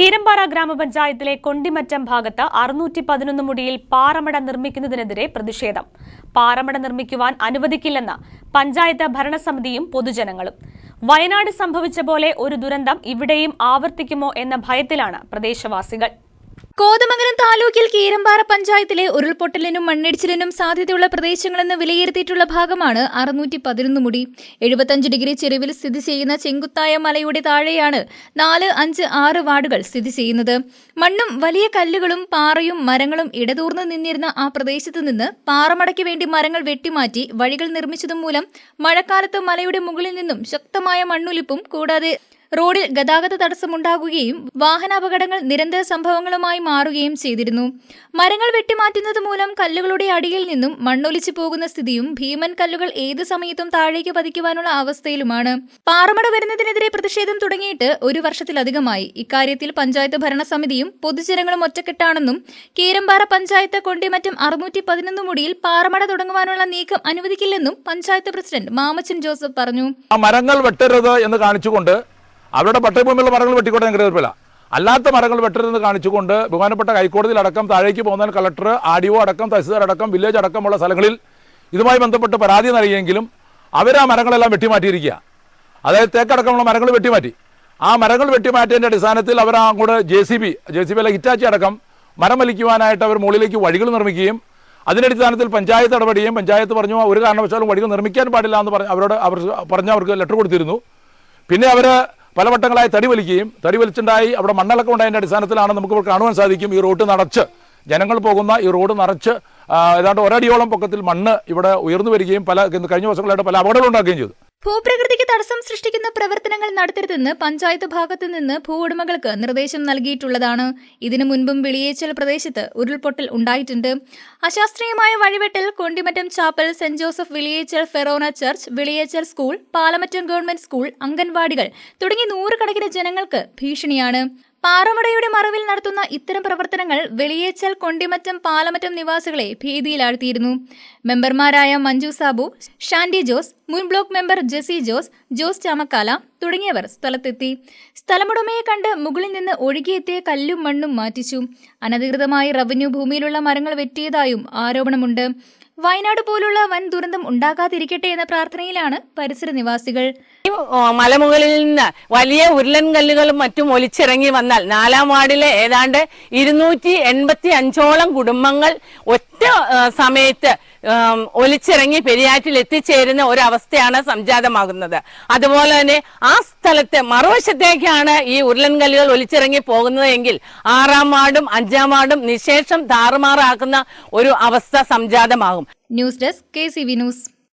കീരമ്പാറ ഗ്രാമപഞ്ചായത്തിലെ കൊണ്ടിമറ്റം ഭാഗത്ത് അറുന്നൂറ്റി പതിനൊന്ന് മുടിയിൽ പാറമട നിർമ്മിക്കുന്നതിനെതിരെ പ്രതിഷേധം. പാറമട നിർമ്മിക്കുവാൻ അനുവദിക്കില്ലെന്ന് പഞ്ചായത്ത് ഭരണസമിതിയും പൊതുജനങ്ങളും. വയനാട് സംഭവിച്ച പോലെ ഒരു ദുരന്തം ഇവിടെയും ആവർത്തിക്കുമോ എന്ന ഭയത്തിലാണ് പ്രദേശവാസികൾ. കോതമംഗലം താലൂക്കിൽ കീരമ്പാറ പഞ്ചായത്തിലെ ഉരുൾപൊട്ടലിനും മണ്ണിടിച്ചിലിനും സാധ്യതയുള്ള പ്രദേശങ്ങളെന്ന് വിലയിരുത്തിയിട്ടുള്ള ഭാഗമാണ് അറുന്നൂറ്റി പതിനൊന്ന് മുടി. എഴുപത്തഞ്ച് ഡിഗ്രി ചെരുവിൽ സ്ഥിതി ചെയ്യുന്ന ചെങ്കുത്തായ മലയുടെ താഴെയാണ് നാല് അഞ്ച് ആറ് വാർഡുകൾ സ്ഥിതി ചെയ്യുന്നത്. മണ്ണും വലിയ കല്ലുകളും പാറയും മരങ്ങളും ഇടതൂർന്നു നിന്നിരുന്ന ആ പ്രദേശത്ത് നിന്ന് പാറമടയ്ക്ക് വേണ്ടി മരങ്ങൾ വെട്ടിമാറ്റി വഴികൾ നിർമ്മിച്ചതും മൂലം മഴക്കാലത്ത് മലയുടെ മുകളിൽ നിന്നും ശക്തമായ മണ്ണൊലിപ്പും കൂടാതെ റോഡിൽ ഗതാഗത തടസ്സമുണ്ടാകുകയും വാഹനാപകടങ്ങൾ നിരന്തര സംഭവങ്ങളുമായി മാറുകയും ചെയ്തിരുന്നു. മരങ്ങൾ വെട്ടിമാറ്റുന്നത് മൂലം കല്ലുകളുടെ അടിയിൽ നിന്നും മണ്ണൊലിച്ചു പോകുന്ന സ്ഥിതിയും ഭീമൻ കല്ലുകൾ ഏത് സമയത്തും താഴേക്ക് പതിക്കുവാനുള്ള അവസ്ഥയിലുമാണ്. പാറമട വരുന്നതിനെതിരെ പ്രതിഷേധം തുടങ്ങിയിട്ട് ഒരു വർഷത്തിലധികമായി. ഇക്കാര്യത്തിൽ പഞ്ചായത്ത് ഭരണസമിതിയും പൊതുജനങ്ങളും ഒറ്റക്കെട്ടാണെന്നും കീരമ്പാറ പഞ്ചായത്ത് കൊണ്ടിമറ്റം അറുന്നൂറ്റി പതിനൊന്ന് മുടിയിൽ പാറമട തുടങ്ങുവാനുള്ള നീക്കം അനുവദിക്കില്ലെന്നും പഞ്ചായത്ത് പ്രസിഡന്റ് മാമച്ചൻ ജോസഫ് പറഞ്ഞു. മരങ്ങൾ വെട്ടരുത് എന്ന് കാണിച്ചുകൊണ്ട് അവരുടെ പട്ടയഭൂമിയുള്ള മരങ്ങൾ വെട്ടിക്കോട്ടെ ഞങ്ങൾക്ക് എതിർപ്പില്ല അല്ലാത്ത മരങ്ങൾ വെട്ടരുതെന്ന് കാണിച്ചുകൊണ്ട് ബഹുമാനപ്പെട്ട ഹൈക്കോടതിയിൽ അടക്കം താഴേക്ക് പോകുന്നതിന് കളക്ടർ ആർ ഡി ഒ അടക്കം തഹസീൽദാർ അടക്കം വില്ലേജ് അടക്കമുള്ള സ്ഥലങ്ങളിൽ ഇതുമായി ബന്ധപ്പെട്ട് പരാതി നൽകിയെങ്കിലും അവർ ആ മരങ്ങളെല്ലാം വെട്ടിമാറ്റിയിരിക്കുക. അതായത് തേക്കടക്കമുള്ള മരങ്ങൾ വെട്ടിമാറ്റി. ആ മരങ്ങൾ വെട്ടിമാറ്റിയതിന്റെ അടിസ്ഥാനത്തിൽ അവർ അങ്ങോട്ട് J C B J C B അല്ല ഹിറ്റാച്ചി അടക്കം മരം വലിക്കുവാനായിട്ട് അവർ മുകളിലേക്ക് വഴികൾ നിർമ്മിക്കുകയും അതിന്റെ അടിസ്ഥാനത്തിൽ പഞ്ചായത്ത് ഇടപെടുകയും പഞ്ചായത്ത് പറഞ്ഞു ഒരു കാരണവശാലും വഴികൾ നിർമ്മിക്കാൻ പാടില്ല എന്ന് പറഞ്ഞ് അവരോട് അവർ പറഞ്ഞ് അവർക്ക് ലെറ്റർ കൊടുത്തിരുന്നു. പിന്നെ അവർ പലവട്ടങ്ങളായി തടി വലിക്കുകയും തടി വലിച്ചുണ്ടായി അവിടെ മണ്ണലക്കം ഉണ്ടായതിന്റെ അടിസ്ഥാനത്തിലാണ് നമുക്ക് ഇപ്പോൾ കാണുവാൻ സാധിക്കും ഈ റോഡ് നടച്ച് ജനങ്ങൾ പോകുന്ന ഈ റോഡ് നിറച്ച് ഏതാണ്ട് ഒരടിയോളം പൊക്കത്തിൽ മണ്ണ് ഇവിടെ ഉയർന്നു വരികയും പല കഴിഞ്ഞ ദിവസങ്ങളായിട്ട് പല അപകടങ്ങളുണ്ടാക്കുകയും ചെയ്തു. ഭൂപ്രകൃതിക്ക് തടസ്സം സൃഷ്ടിക്കുന്ന പ്രവർത്തനങ്ങൾ നടത്തരുതെന്ന് പഞ്ചായത്ത് ഭാഗത്തു നിന്ന് ഭൂ ഉടമകൾക്ക് നിർദ്ദേശം നൽകിയിട്ടുള്ളതാണ്. ഇതിനു മുൻപും വെളിയേച്ചൽ പ്രദേശത്ത് ഉരുൾപൊട്ടൽ ഉണ്ടായിട്ടുണ്ട്. അശാസ്ത്രീയമായ വഴിവെട്ടൽ Kondimattom chapel saint Joseph Veliyechal forane church Veliyechal school Palamattom government school അംഗൻവാടികൾ തുടങ്ങി നൂറുകണക്കിന് ജനങ്ങൾക്ക് ഭീഷണിയാണ്. പാറമടയുടെ മറവിൽ നടത്തുന്ന ഇത്തരം പ്രവർത്തനങ്ങൾ വെളിയേച്ചൽ കൊണ്ടിമറ്റം പാലമറ്റം നിവാസികളെ ഭീതിയിലാഴ്ത്തിയിരുന്നു. മെമ്പർമാരായ മഞ്ജു സാബു ഷാൻഡി ജോസ് മുൻ ബ്ലോക്ക് മെമ്പർ ജെസി ജോസ് ജോസ് ചാമക്കാല തുടങ്ങിയവർ സ്ഥലത്തെത്തി. സ്ഥലമുടമയെ കണ്ട് മുകളിൽ നിന്ന് ഒഴുകിയെത്തിയ കല്ലും മണ്ണും മാറ്റിച്ചു. അനധികൃതമായി റവന്യൂ ഭൂമിയിലുള്ള മരങ്ങൾ വെട്ടിയതായും ആരോപണമുണ്ട്. വയനാട് പോലുള്ള വൻ ദുരന്തം ഉണ്ടാകാതിരിക്കട്ടെ എന്ന പ്രാർത്ഥനയിലാണ് പരിസര നിവാസികൾ. മലമുകളിൽ നിന്ന് വലിയ ഉരുളൻ കല്ലുകളും മറ്റും ഒലിച്ചിറങ്ങി വന്നാൽ നാലാം വാർഡിലെ ഏതാണ്ട് ഇരുന്നൂറ്റി എൺപത്തി അഞ്ചോളം കുടുംബങ്ങൾ ഒറ്റ സമയത്ത് ഒലിച്ചിറങ്ങി പെരിയാറ്റിൽ എത്തിച്ചേരുന്ന ഒരവസ്ഥയാണ് സംജാതമാകുന്നത്. അതുപോലെ തന്നെ ആ സ്ഥലത്ത് മറുവശത്തേക്കാണ് ഈ ഉരുളൻകല്ലുകൾ ഒലിച്ചിറങ്ങി പോകുന്നത് എങ്കിൽ ആറാം വാർഡും അഞ്ചാം വാർഡും നിശേഷം താറുമാറാക്കുന്ന ഒരു അവസ്ഥ സംജാതമാകും. News desk K C V news.